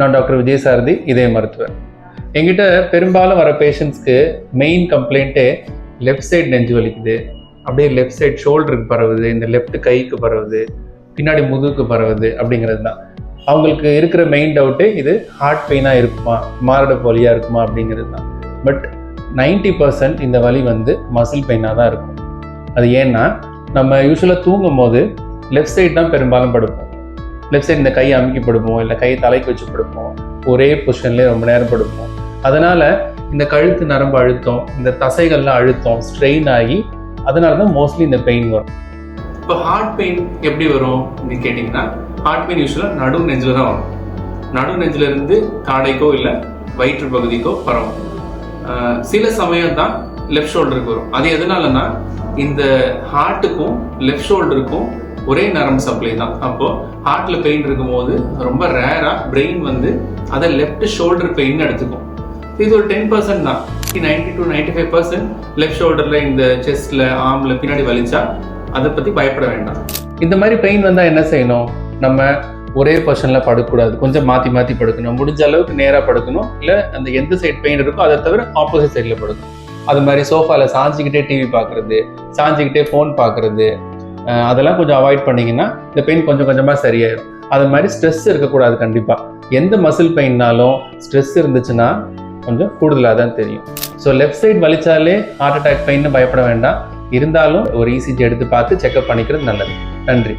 நான் டாக்டர் விஜயசாரதி இதய மருத்துவர். எங்கிட்ட பெரும்பாலும் வர பேஷண்ட்ஸ்க்கு மெயின் கம்ப்ளைண்ட்டே லெஃப்ட் சைடு நெஞ்சு வலிக்குது அப்படியே லெஃப்ட் சைடு ஷோல்டருக்கு பரவுது இந்த லெஃப்ட் கைக்கு பரவுது பின்னாடி முதுகுக்கு பரவுது அப்படிங்கிறது தான். அவங்களுக்கு இருக்கிற மெயின் டவுட்டே இது ஹார்ட் பெயினாக இருக்குமா மாரடைப்பு வலியாக இருக்குமா அப்படிங்கிறது தான். பட் நைன்டி பர்சன்ட் இந்த வலி வந்து மசில் பெயினாக தான் இருக்கும். அது ஏன்னா நம்ம யூஸ்வலாக தூங்கும் போது லெஃப்ட் சைடு தான் பெரும்பாலும் படுப்போம். லெஃப்ட் சைடு இந்த கையை அமுக்கி படுப்போம் இல்லை கையை தலைக்கு வச்சு படுப்போம் ஒரே பொசிஷன்லேயே ரொம்ப நேரம் படுப்போம். அதனால் இந்த கழுத்து நரம்பு அழுத்தம் இந்த தசைகள்லாம் அழுத்தம் ஸ்ட்ரெயின் ஆகி அதனால தான் மோஸ்ட்லி இந்த பெயின் வரும். இப்போ ஹார்ட் பெயின் எப்படி வரும் அப்படின்னு கேட்டிங்கன்னா ஹார்ட் பெயின் யூஸ்வலாக நடு நெஞ்சில் தான் வரும். நடு நெஞ்சிலிருந்து தாடைக்கோ இல்லை வயிற்று பகுதிக்கோ பரவும். சில சமயம் தான் லெஃப்ட் ஷோல்டருக்கு வரும். அது எதனாலன்னா இந்த ஹார்ட்டுக்கும் லெஃப்ட் ஷோல்டருக்கும் ஒரே நரம்பு சப்ளை தான். அப்போ ஹார்ட்ல பெயின் இருக்கும்போது ரொம்ப ரேரா பிரெயின் வந்து அதை லெஃப்ட் ஷோல்டர் பெயின் எடுத்துக்கும். இது ஒரு டென் பர்சன்ட் தான். Ninety two ninety five percent left ஷோல்டர்ல இந்த செஸ்ட்ல ஆர்ம்ல பின்னாடி வலிச்சா அதை பத்தி பயப்பட வேண்டாம். இந்த மாதிரி பெயின் வந்தா என்ன செய்யணும்? நம்ம ஒரே பொசிஷன்ல படுக்கக்கூடாது. கொஞ்சம் மாத்தி மாத்தி படுக்கணும். முடிஞ்ச அளவுக்கு நேரா படுக்கணும். இல்ல அந்த எந்த சைடு பெயின் இருக்கோ அதை தவிர ஆப்போசிட் சைட்ல படுக்கணும். அது மாதிரி சோஃபால சாஞ்சிக்கிட்டே டிவி பார்க்கறது சாஞ்சிக்கிட்டே ஃபோன் பார்க்கறது அதெல்லாம் கொஞ்சம் அவாய்ட் பண்ணீங்கன்னா இந்த பெயின் கொஞ்சம் கொஞ்சமாக சரியாயிடும் அது மாதிரி ஸ்ட்ரெஸ் இருக்கக்கூடாது கண்டிப்பாக எந்த மசில் பெயின்னாலும் ஸ்ட்ரெஸ் இருந்துச்சுன்னா கொஞ்சம் கூடுதலாக தான் தெரியும். ஸோ லெஃப்ட் சைடு வலிச்சாலே ஹார்ட் அட்டாக் பெயின்னு பயப்பட வேண்டாம். இருந்தாலும் ஒரு இசிஜி எடுத்து பார்த்து செக்அப் பண்ணிக்கிறது நல்லது. நன்றி.